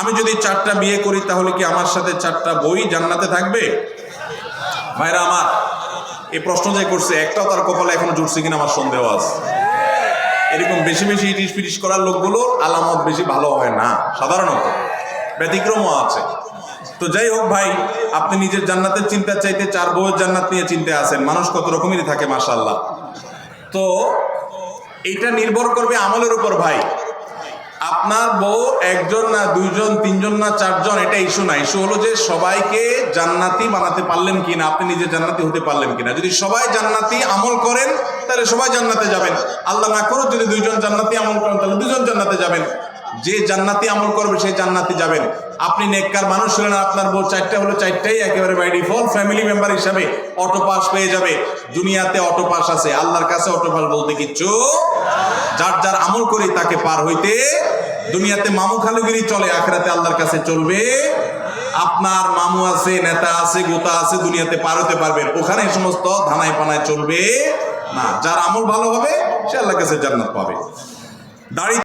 আমি যদি চারটা বিয়ে করি, তাহলে কি আমার সাথে চারটা বই জান্নাতে থাকবে? ভাইরা আমার, এই প্রশ্ন যে করছে, একটাও তার কপালে এখনও জুটছে কিনা আমার সন্দেহ আছে। এরকম বেশি বেশি ইটিস পিটিস করার লোকগুলোর আলামত বেশি ভালো হয় না, সাধারণত। ব্যতিক্রমও আছে। তো যাই হোক ভাই, আপনি নিজের জান্নাতের চিন্তা চাইতে চার বউয়ের জান্নাত নিয়ে চিন্তা আছেন, মানুষ কত রকমেরই থাকে মাশাল্লাহ তো এটা নির্ভর করবে আমলের উপর ভাই। আপনার বউ একজন না দুইজন, তিনজন না চারজন, এটা ইস্যু না। ইস্যু হলো যে সবাইকে জান্নাতি বানাতে পারলেন কিনা, আপনি নিজে জান্নাতি হতে পারলেন কিনা। যদি সবাই জান্নাতি আমল করেন, তাহলে সবাই জান্নাতে যাবেন। আল্লাহ না করুক, যদি দুইজন জান্নাতি আমল করেন, তাহলে দুজন জান্নাতে যাবেন। যে জান্নাতি আমল করবে, সেই জান্নাতি যাবেন। আপনি নেককার মানুষ হলেন, আপনার বউ চারটা হলো চারটাই একেবারে বাই ডিফল্ট ফ্যামিলি মেম্বার হিসাবে অটো পাস পেয়ে যাবে। দুনিয়াতে অটো পাস আছে, আল্লাহর কাছে অটো পাস বলতে কিচ্ছু যার যার আমল করে তাকে পার হইতে দুনিয়াতে মামু খালুগিরি চলে, আখরাতে আল্লাহর কাছে চলবে। আপনার মামু আছে, নেতা আছে, গোতা আছে, দুনিয়াতে পার হতে পারবেন। ওখানে সমস্ত ধানায় পানায় চলবে না। যার আমল ভালো হবে, সে আল্লাহর কাছে জান্নাত পাবে। দাড়ি